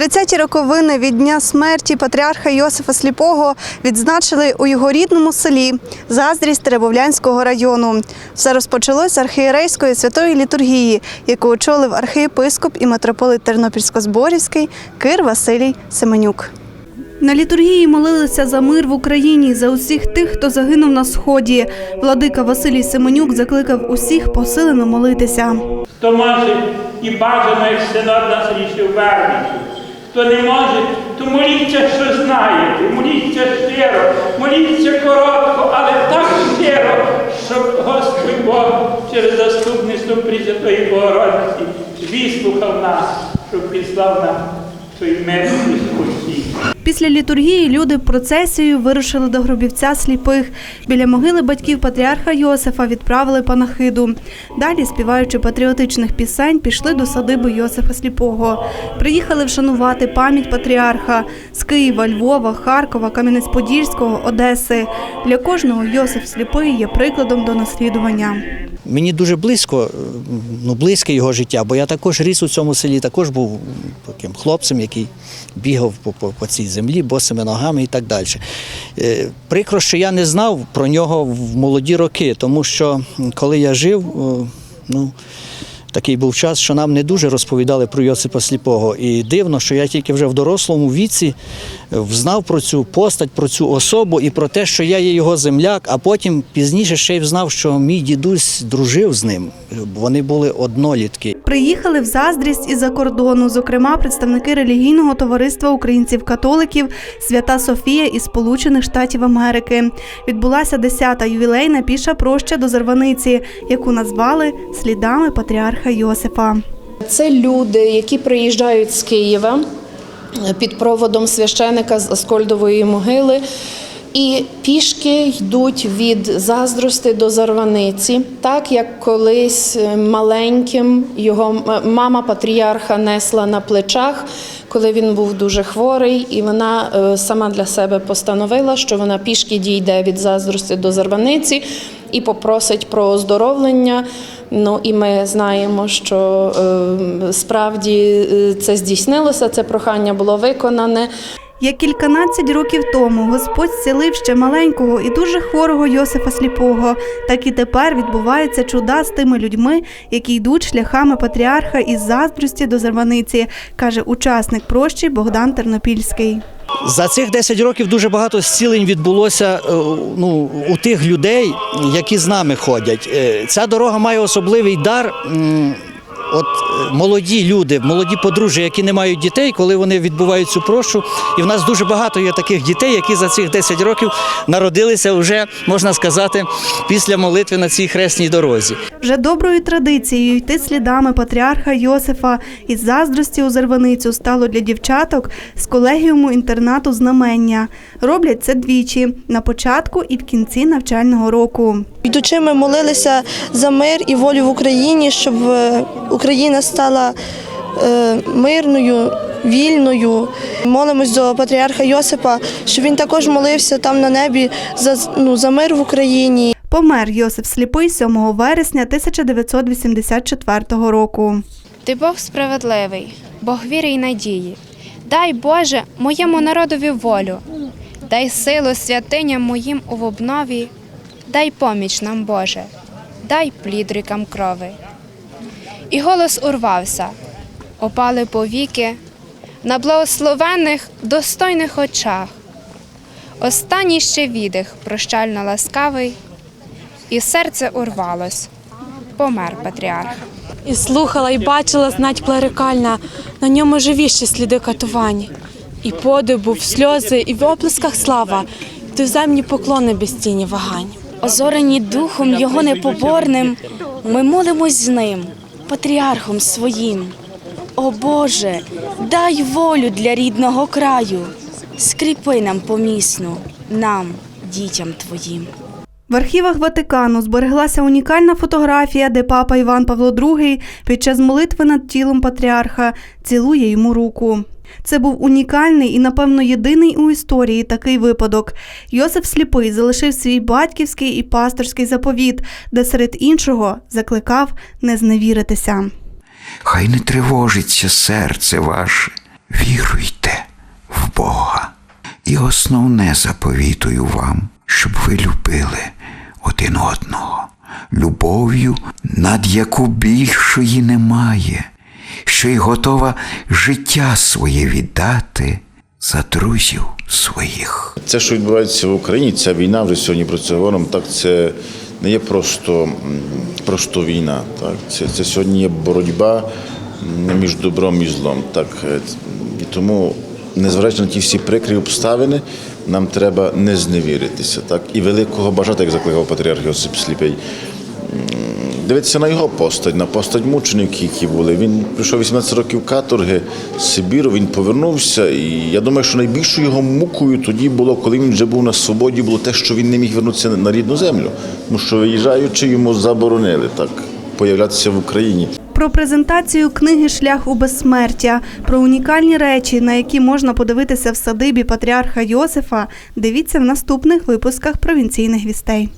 30-ті роковини від дня смерті патріарха Йосифа Сліпого відзначили у його рідному селі Заздрість Теребовлянського району. Все розпочалось з архієрейської святої літургії, яку очолив архієпископ і митрополит Тернопільсько-Зборівський Кир Василій Семенюк. На літургії молилися за мир в Україні, за усіх тих, хто загинув на сході. Владика Василій Семенюк закликав усіх посилено молитися. Хто може і бажано, як синод нас рішив вернути. Хто не може, то моліться, що знаєте, моліться щиро, моліться коротко, але так щиро, щоб Господь Бог через заступництво Пресвятої Богородиці вислухав нас, щоб післав нам Після літургії люди процесією вирушили до гробівця сліпих. Біля могили батьків патріарха Йосифа відправили панахиду. Далі, співаючи патріотичних пісень, пішли до садиби Йосифа Сліпого. Приїхали вшанувати пам'ять патріарха з Києва, Львова, Харкова, Кам'янець-Подільського, Одеси. Для кожного Йосиф Сліпий є прикладом до наслідування. Мені дуже близько, е, ну близьке його життя, бо я також ріс у цьому селі, також був таким хлопцем, який бігав по, по, по цій землі, босими ногами і так далі. Е, Прикро, що я не знав про нього в молоді роки, тому що коли я жив, е, ну. Такий був час, що нам не дуже розповідали про Йосипа Сліпого. І дивно, що я тільки вже в дорослому віці е, взнав про цю постать, про цю особу і про те, що я є його земляк, а потім пізніше ще й взнав, що мій дідусь дружив з ним. Вони були однолітки. Приїхали в заздрість із-за кордону, зокрема представники релігійного товариства українців-католиків Свята Софія із Сполучених Штатів Америки. Відбулася 10-та ювілейна піша проща до Зарваниці, яку назвали слідами патріарха Йосифа. Це люди, які приїжджають з Києва під проводом священика з Аскольдової могили. І пішки йдуть від заздрости до зарваниці, так як колись е, маленьким його мама патріарха несла на плечах, коли він був дуже хворий, і вона е, сама для себе постановила, що вона пішки дійде від заздрости до зарваниці і попросить про оздоровлення. Ну і ми знаємо, що е, справді е, це здійснилося, це прохання було виконане. Як кільканадцять років тому Господь зцілив ще маленького і дуже хворого Йосифа Сліпого, так і тепер відбуваються чуда з тими людьми, які йдуть шляхами патріарха із заздрості до зарваниці, каже учасник прощі Богдан Тернопільський. За цих 10 років дуже багато зцілень відбулося е, ну, у тих людей, які з нами ходять. Е, Ця дорога має особливий дар. От е, молоді люди, молоді подружжя, які не мають дітей, коли вони відбувають цю прощу, і в нас дуже багато є таких дітей, які за цих 10 років народилися вже, можна сказати, після молитви на цій хресній дорозі. Вже доброю традицією йти слідами патріарха Йосифа із заздрості у Зарваницю стало для дівчаток з колегіуму інтернату знамення. Роблять це двічі на початку і в кінці навчального року. Йдучи, ми молилися за мир і волю в Україні, щоб е, Україна стала е, мирною, вільною. Молимось до патріарха Йосипа, щоб він також молився там на небі за, ну, за мир в Україні. Помер Йосиф Сліпий 7 вересня 1984 року. Ти Бог справедливий, Бог віри й надії. Дай Боже моєму народові волю, дай силу святиням моїм у обнові, дай поміч нам, Боже, дай плід рікам крови. І голос урвався, опали повіки на благословенних, достойних очах. Останній ще відих, прощально ласкавий, і серце урвалось, помер патріарх. І слухала, і бачила знать клерикальна, на ньому живіші сліди катувань. І подибу, в сльози, і в оплесках слава, і туземні поклони без тіні вагань. Озорені духом його непоборним, ми молимось з ним, патріархом своїм. О Боже, дай волю для рідного краю, скріпи нам помісну, нам, дітям твоїм. В архівах Ватикану збереглася унікальна фотографія, де папа Іван Павло II під час молитви над тілом патріарха цілує йому руку. Це був унікальний і, напевно, єдиний у історії такий випадок. Йосиф Сліпий залишив свій батьківський і пасторський заповіт, де серед іншого закликав не зневіритися. Хай не тривожиться серце ваше, віруйте в Бога. І основне заповітую вам, щоб ви любили один одного, любов'ю, над яку більшої немає, що й готова життя своє віддати за друзів своїх. Це, що відбувається в Україні, ця війна вже сьогодні про це говоримо. Так це не є просто, просто війна. Так, це, це сьогодні є боротьба між добром і злом. Так, е, і тому, незважаючи на ті всі прикрі обставини, нам треба не зневіритися. Так, і великого бажати, як закликав патріарх Йосип Сліпий. Дивитися на його постать, на постать мучеників, які були. Він пройшов 18 років каторги з Сибіру, він повернувся. І я думаю, що найбільшою його мукою тоді було, коли він вже був на свободі, було те, що він не міг вернутися на рідну землю. Тому що виїжджаючи, йому заборонили так появлятися в Україні. Про презентацію книги Шлях у безсмертя, про унікальні речі, на які можна подивитися в садибі патріарха Йосифа. Дивіться в наступних випусках провінційних вістей.